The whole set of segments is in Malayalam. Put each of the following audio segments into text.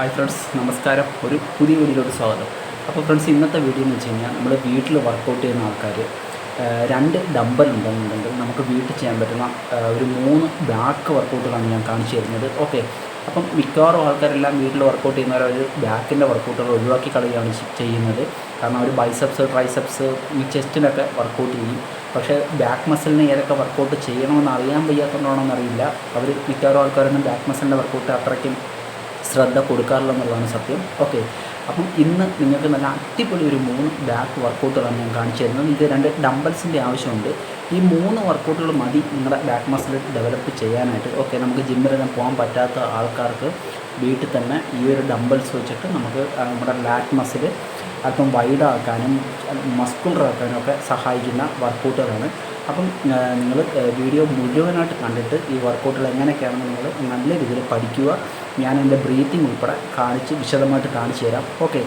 ഹായ് ഫ്രണ്ട്സ് നമസ്കാരം. ഒരു പുതിയ വീഡിയോയിലോട്ട് സ്വാഗതം. അപ്പോൾ ഫ്രണ്ട്സ് ഇന്നത്തെ വീഡിയോ എന്ന് വെച്ച് കഴിഞ്ഞാൽ നമ്മൾ വീട്ടിൽ വർക്കൗട്ട് ചെയ്യുന്ന ആൾക്കാർ രണ്ട് ഡമ്പൽ ഉണ്ടെന്നുണ്ടെങ്കിൽ നമുക്ക് വീട്ടിൽ ചെയ്യാൻ പറ്റുന്ന ഒരു മൂന്ന് ബാക്ക് വർക്കൗട്ടുകളാണ് ഞാൻ കാണിച്ചു തരുന്നത്. ഓക്കെ അപ്പം മിക്കവാറും ആൾക്കാരെല്ലാം വീട്ടിൽ വർക്കൗട്ട് ചെയ്യുന്നവർ ഒരു ബാക്കിന്റെ വർക്കൗട്ടുകൾ ഒഴിവാക്കി കളയുകയാണ് ചെയ്യുന്നത്. കാരണം അവർ ബൈസെപ്സ് ട്രൈസെപ്സ് ഈ ചെസ്റ്റിനൊക്കെ വർക്കൗട്ട് ചെയ്യും. പക്ഷേ ബാക്ക് മസിലിന് ഏതൊക്കെ വർക്കൗട്ട് ചെയ്യണമെന്ന് അറിയാൻ വയ്യാത്തതുകൊണ്ടാണോ എന്നറിയില്ല അവർ മിക്കവാറും ആൾക്കാരൊന്നും ബാക്ക് മസിലിന്റെ വർക്കൗട്ട് അത്രയ്ക്കും ശ്രദ്ധ കൊടുക്കാറില്ല എന്നുള്ളതാണ് സത്യം. ഓക്കെ അപ്പം ഇന്ന് നിങ്ങൾക്ക് നല്ല അടിപൊളി ഒരു മൂന്ന് ബാക്ക് വർക്കൗട്ടുകളാണ് ഞാൻ കാണിച്ചു തരുന്നത്. ഇത് രണ്ട് ഡംബൽസിന്റെ ആവശ്യമുണ്ട്. ഈ മൂന്ന് വർക്കൗട്ടുകൾ മതി നിങ്ങളുടെ ബാക്ക് മസിൽ ഡെവലപ്പ് ചെയ്യാനായിട്ട്. ഓക്കെ നമുക്ക് ജിമ്മിലൊന്നും പോകാൻ പറ്റാത്ത ആൾക്കാർക്ക് വീട്ടിൽ തന്നെ ഈ ഒരു ഡംബൽസ് വെച്ചിട്ട് നമുക്ക് നമ്മുടെ ബാക്ക് മസിൽ അല്പം വൈഡാക്കാനും മസ്കുലർ ആക്കാനും ഒക്കെ സഹായിക്കുന്ന വർക്കൗട്ടുകളാണ് അപ്പം നിങ്ങൾ വീഡിയോ മുഴുവനായിട്ട് കണ്ടിട്ട് ഈ വർക്കൗട്ടുകൾ എങ്ങനെയൊക്കെയാണെന്ന് നിങ്ങൾ നല്ല രീതിയിൽ പഠിക്കുക. ഞാൻ എന്റെ ബ്രീത്തിങ് ഉൾപ്പെടെ കാണിച്ച് വിശദമായിട്ട് കാണിച്ചു തരാം. ഓക്കെ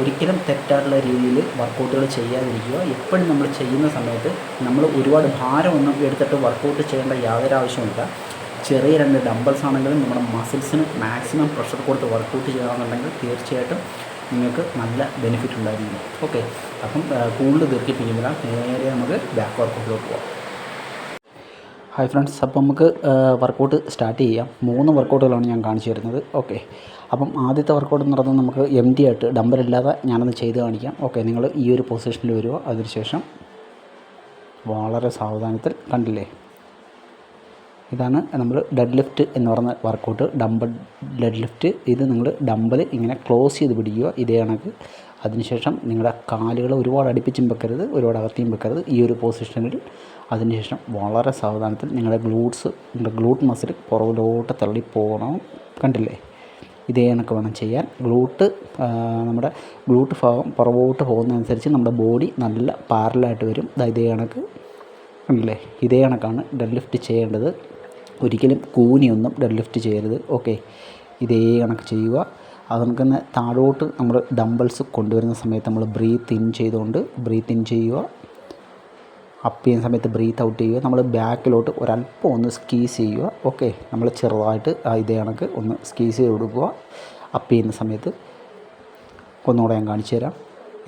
ഒരിക്കലും തെറ്റായിട്ടുള്ള രീതിയിൽ വർക്കൗട്ടുകൾ ചെയ്യാതിരിക്കുക. എപ്പോഴും നമ്മൾ ചെയ്യുന്ന സമയത്ത് നമ്മൾ ഒരുപാട് ഭാരമൊന്നും എടുത്തിട്ട് വർക്കൗട്ട് ചെയ്യേണ്ട യാതൊരു ആവശ്യമില്ല ചെറിയ രണ്ട് ഡംബൽസ് ആണെങ്കിലും നമ്മുടെ മസിൽസിന് മാക്സിമം പ്രഷർ കൊടുത്ത് വർക്കൗട്ട് ചെയ്യാമെന്നുണ്ടെങ്കിൽ തീർച്ചയായിട്ടും നിങ്ങൾക്ക് നല്ല ബെനിഫിറ്റ് ഉണ്ടായിരിക്കും. ഓക്കെ അപ്പം കൂടുതൽ ദീർഘിപ്പിക്കുന്നില്ല. നേരെ നമുക്ക് ബാക്ക് വർക്കൗട്ടിലോട്ട് പോകാം ഹായ് ഫ്രണ്ട്സ് അപ്പം നമുക്ക് വർക്കൗട്ട് സ്റ്റാർട്ട് ചെയ്യാം. മൂന്ന് വർക്കൗട്ടുകളാണ് ഞാൻ കാണിച്ചു തരുന്നത്. ഓക്കെ അപ്പം ആദ്യത്തെ വർക്കൗട്ട് എന്ന് പറയുന്നത് നമുക്ക് എം ഡി ആയിട്ട് ഡമ്പലില്ലാതെ ഞാനൊന്ന് ചെയ്ത് കാണിക്കാം. ഓക്കെ നിങ്ങൾ ഈ ഒരു പൊസിഷനിൽ വരിക. അതിനുശേഷം വളരെ സാവധാനത്തിൽ കണ്ടില്ലേ? ഇതാണ് നമ്മൾ ഡെഡ് ലിഫ്റ്റ് എന്ന് പറയുന്ന വർക്കൗട്ട് ഡമ്പൽ ഡെഡ് ലിഫ്റ്റ് ഇത് നിങ്ങൾ ഡമ്പൽ ഇങ്ങനെ ക്ലോസ് ചെയ്ത് പിടിക്കുക. ഇതേ കണക്ക്. അതിനുശേഷം നിങ്ങളുടെ കാലുകൾ ഒരുപാട് അടുപ്പിച്ചും വെക്കരുത് ഒരുപാട് അകത്തിയും വെക്കരുത്. ഈ ഒരു പൊസിഷനിൽ അതിനുശേഷം വളരെ സാവധാനത്തിൽ നിങ്ങളുടെ ഗ്ലൂട്ട്സ് നിങ്ങളുടെ ഗ്ലൂട്ട് മസിൽ പുറകിലോട്ട് തള്ളി പോകണം കണ്ടില്ലേ? ഇതേ കണക്ക് വേണം ചെയ്യാൻ. ഗ്ലൂട്ട് നമ്മുടെ ഗ്ലൂട്ട് ഭാഗം പുറകോട്ട് പോകുന്നതനുസരിച്ച് നമ്മുടെ ബോഡി നല്ല പാരലായിട്ട് വരും. ഇതേ കണക്ക്. കണ്ടില്ലേ? ഇതേ കണക്കാണ് ഡെഡ് ലിഫ്റ്റ് ചെയ്യേണ്ടത്. ഒരിക്കലും കൂനിയൊന്നും ഡെഡ് ലിഫ്റ്റ് ചെയ്യരുത്. ഓക്കെ ഇതേ കണക്ക് ചെയ്യുക. അത് നമുക്ക് തന്നെ താഴോട്ട് നമ്മൾ ഡംബിൾസ് കൊണ്ടുവരുന്ന സമയത്ത് നമ്മൾ ബ്രീത്ത് ഇൻ ചെയ്തുകൊണ്ട് ബ്രീത്ത് ഇൻ ചെയ്യുക. അപ്പ് ചെയ്യുന്ന സമയത്ത് ബ്രീത്ത് ഔട്ട് ചെയ്യുക. നമ്മൾ ബാക്കിലോട്ട് ഒരല്പം ഒന്ന് സ്കീസ് ചെയ്യുക. ഓക്കെ നമ്മൾ ചെറുതായിട്ട് ഇതേ കണക്ക് ഒന്ന് സ്കീസ് ചെയ്ത് കൊടുക്കുക. അപ്പ് ചെയ്യുന്ന സമയത്ത് ഒന്നുകൂടെ ഞാൻ കാണിച്ചു തരാം.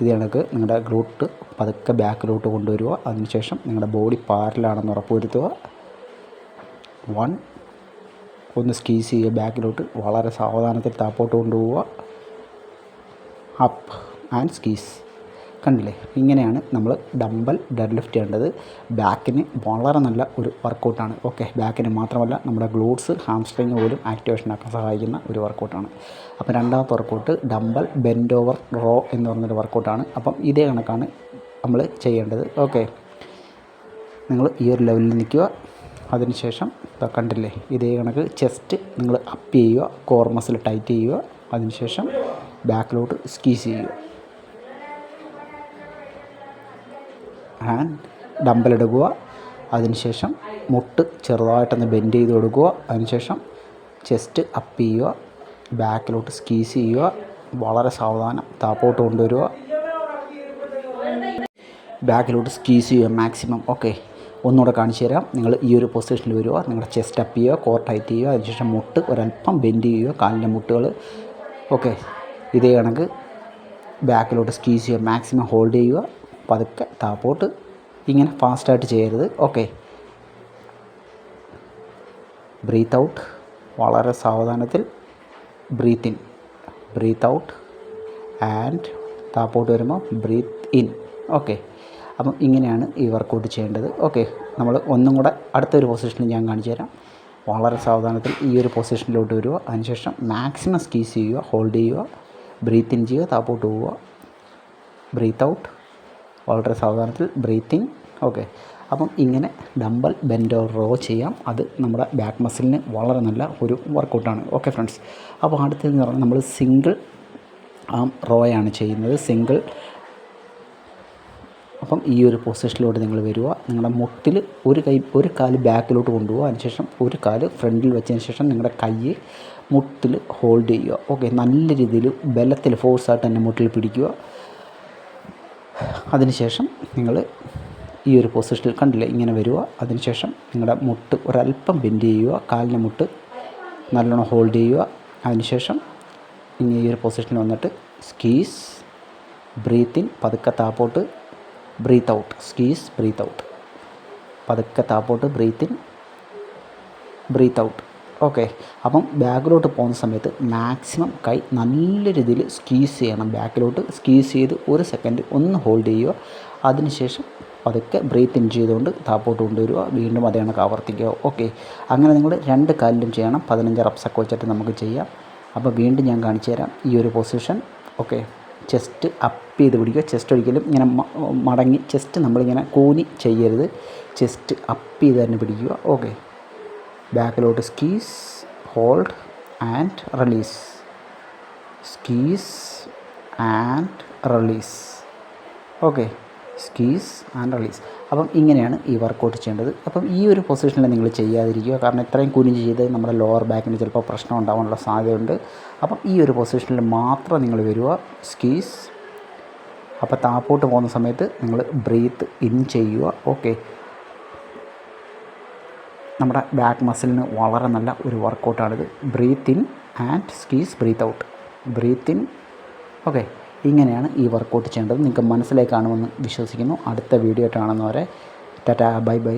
ഇത് കണക്ക് നിങ്ങളുടെ ഗ്ലൂട്ട് പതുക്കെ ബാക്കിലോട്ട് കൊണ്ടുവരിക. അതിനുശേഷം നിങ്ങളുടെ ബോഡി പാരലാണെന്ന് ഉറപ്പുവരുത്തുക. വൺ ഒന്ന് സ്കീസ് ചെയ്യുക ബാക്കിലോട്ട്. വളരെ സാവധാനത്തിൽ താപ്പോട്ട് കൊണ്ടുപോവുക. Up and squeeze. കണ്ടില്ലേ? ഇങ്ങനെയാണ് നമ്മൾ ഡംബൽ ഡെഡ് ലിഫ്റ്റ് ചെയ്യേണ്ടത്. ബാക്കിന് വളരെ നല്ല ഒരു വർക്കൗട്ടാണ്. ഓക്കെ ബാക്കിന് മാത്രമല്ല നമ്മുടെ ഗ്ലൂട്ട്സ് ഹാംസ്ട്രിങ് പോലും ആക്ടിവേഷൻ ആക്കാൻ സഹായിക്കുന്ന ഒരു വർക്കൗട്ടാണ്. അപ്പോൾ രണ്ടാമത്തെ workout dumbbell bend over row എന്ന് പറഞ്ഞൊരു വർക്കൗട്ടാണ്. അപ്പം ഇതേ കണക്കാണ് നമ്മൾ ചെയ്യേണ്ടത്. ഓക്കെ നിങ്ങൾ ഈ ഒരു ലെവലിൽ നിൽക്കുക. അതിനുശേഷം ദാ കണ്ടില്ലേ ഇതേ കണക്ക് ചെസ്റ്റ് നിങ്ങൾ അപ്പ് ചെയ്യുക കോർ മസിൽ ടൈറ്റ് ചെയ്യുക അതിനുശേഷം ബാക്കിലോട്ട് സ്കീസ് ചെയ്യുക. ഹാൻഡ് ഡമ്പൽ എടുക്കുക അതിനുശേഷം മുട്ട് ചെറുതായിട്ടൊന്ന് ബെൻഡ് ചെയ്ത് കൊടുക്കുക അതിനുശേഷം ചെസ്റ്റ് അപ്പ് ചെയ്യുക ബാക്കിലോട്ട് സ്കീസ് ചെയ്യുക വളരെ സാവധാനം താപ്പോട്ട് കൊണ്ടുവരിക. ബാക്കിലോട്ട് സ്കീസ് ചെയ്യുക മാക്സിമം ഓക്കെ ഒന്നുകൂടെ കാണിച്ചു തരാം. നിങ്ങൾ ഈ ഒരു പൊസിഷനിൽ വരിക നിങ്ങളുടെ ചെസ്റ്റ് അപ്പ് ചെയ്യുക കോർ ടൈറ്റ് ചെയ്യുക അതിനുശേഷം മുട്ട് ഒരല്പം ബെൻഡ് ചെയ്യുക കാലിന്റെ മുട്ടുകൾ. ഓക്കെ ഇതേ കണക്ക്. ബാക്കിലോട്ട് സ്കീസ് ചെയ്യുക മാക്സിമം ഹോൾഡ് ചെയ്യുക. പതുക്കെ താപ്പോട്ട് ഇങ്ങനെ ഫാസ്റ്റായിട്ട് ചെയ്യരുത്. ഓക്കെ ബ്രീത്ത് ഔട്ട് വളരെ സാവധാനത്തിൽ breathe in breathe out and താപ്പോട്ട് വരുമ്പോൾ ബ്രീത്ത് ഇൻ ഓക്കെ അപ്പം ഇങ്ങനെയാണ് ഈ വർക്കൗട്ട് ചെയ്യേണ്ടത്. ഓക്കെ നമ്മൾ ഒന്നും കൂടെ അടുത്തൊരു പൊസിഷനിൽ ഞാൻ കാണിച്ചു തരാം. വളരെ സാവധാനത്തിൽ ഈ ഒരു പൊസിഷനിലോട്ട് വരിക അതിനുശേഷം മാക്സിമം സ്കീസ് ചെയ്യുക ഹോൾഡ് ചെയ്യുക ബ്രീത്ത് ഇൻ ചെയ്യുക താപ്പോട്ട് പോവുക. ബ്രീത്ത് ഔട്ട് വളരെ സാവധാനത്തിൽ ബ്രീത്തിങ് ഓക്കെ അപ്പം ഇങ്ങനെ ഡമ്പൽ ബെൻഡോ റോ ചെയ്യാം. അത് നമ്മുടെ ബാക്ക് മസിലിന് വളരെ നല്ല ഒരു വർക്കൗട്ടാണ് ഓക്കെ ഫ്രണ്ട്സ് അപ്പോൾ അടുത്തതെന്ന് പറഞ്ഞാൽ നമ്മൾ സിംഗിൾ ആം റോയാണ് ചെയ്യുന്നത്. സിംഗിൾ അപ്പം ഈ ഒരു പൊസിഷനിലോട്ട് നിങ്ങൾ വരിക നിങ്ങളുടെ മുട്ടിൽ ഒരു കൈ ഒരു കാൽ ബാക്കിലോട്ട് കൊണ്ടുപോകുക അതിനുശേഷം ഒരു കാൽ ഫ്രണ്ടിൽ വെച്ചതിന് ശേഷം നിങ്ങളുടെ കൈ മുട്ടിൽ ഹോൾഡ് ചെയ്യുക ഓക്കെ നല്ല രീതിയിൽ ബലത്തിൽ ഫോഴ്സായിട്ട് തന്നെ മുട്ടിൽ പിടിക്കുക അതിനുശേഷം നിങ്ങൾ ഈ ഒരു പൊസിഷനിൽ കണ്ടില്ലേ ഇങ്ങനെ വരിക അതിനുശേഷം നിങ്ങളുടെ മുട്ട് ഒരല്പം ബെൻഡ് ചെയ്യുക കാലിന്റെ മുട്ട് നല്ലോണം ഹോൾഡ് ചെയ്യുക അതിനുശേഷം ഇനി ഈ ഒരു പൊസിഷനിൽ വന്നിട്ട് സ്കീസ് ബ്രീത്തിൻ പതുക്കെ താപ്പോട്ട് breathe out squeeze breathe out പതുക്കെ താപ്പോട്ട് ബ്രീത്ത് ബ്രീത്ത് ഔട്ട് ഓക്കെ അപ്പം ബാക്കിലോട്ട് പോകുന്ന സമയത്ത് മാക്സിമം കൈ നല്ല രീതിയിൽ സ്കീസ് ചെയ്യണം. ബാക്കിലോട്ട് സ്കീസ് ചെയ്ത് ഒരു സെക്കൻഡ് ഒന്ന് ഹോൾഡ് ചെയ്യുക. അതിനുശേഷം പതുക്കെ ബ്രീത്ത് ഇൻ ചെയ്തുകൊണ്ട് താപ്പോട്ട് കൊണ്ടുവരിക. വീണ്ടും അതേ കണക്ക് ആവർത്തിക്കുക. ഓക്കെ അങ്ങനെ നിങ്ങൾ രണ്ട് കാലിലും ചെയ്യണം. പതിനഞ്ച് റപ്സൊക്കെ വെച്ചിട്ട് നമുക്ക് ചെയ്യാം. അപ്പോൾ വീണ്ടും ഞാൻ കാണിച്ചു തരാം ഈ ഒരു പൊസിഷൻ ഓക്കെ ചെസ്റ്റ് അപ്പ് ചെയ്ത് പിടിക്കുക. ചെസ്റ്റ് ഒരിക്കലും ഇങ്ങനെ മടങ്ങി ചെസ്റ്റ് നമ്മളിങ്ങനെ കൂനി ചെയ്യരുത്. ചെസ്റ്റ് അപ്പ് ചെയ്ത് തന്നെ പിടിക്കുക. ഓക്കെ ബാക്കിലോട്ട് squeeze hold and release squeeze and release okay squeeze and release അപ്പം ഇങ്ങനെയാണ് ഈ വർക്കൗട്ട് ചെയ്യേണ്ടത്. അപ്പം ഈ ഒരു പൊസിഷനിൽ നിങ്ങൾ ചെയ്യാതിരിക്കുക. കാരണം ഇത്രയും കുനിഞ്ഞ് ചെയ്ത് നമ്മുടെ ലോവർ ബാക്കിന് ചിലപ്പോൾ പ്രശ്നം ഉണ്ടാകാനുള്ള സാധ്യതയുണ്ട്. അപ്പം ഈ ഒരു പൊസിഷനിൽ മാത്രം നിങ്ങൾ വരിക. സ്കീസ് അപ്പോൾ താപ്പോട്ട് പോകുന്ന സമയത്ത് നിങ്ങൾ ബ്രീത്ത് ഇൻ ചെയ്യുക. ഓക്കെ നമ്മുടെ ബാക്ക് മസിലിന് വളരെ നല്ല ഒരു വർക്കൗട്ടാണിത് breathe in and squeeze breathe out breathe in okay ഇങ്ങനെയാണ് ഈ വർക്കൗട്ട് ചെയ്യേണ്ടത്. നിങ്ങൾക്ക് മനസ്സിലായി കാണുമെന്ന് വിശ്വസിക്കുന്നു. അടുത്ത വീഡിയോ കാണുന്നവരെ ടാറ്റാ ബൈ ബൈ.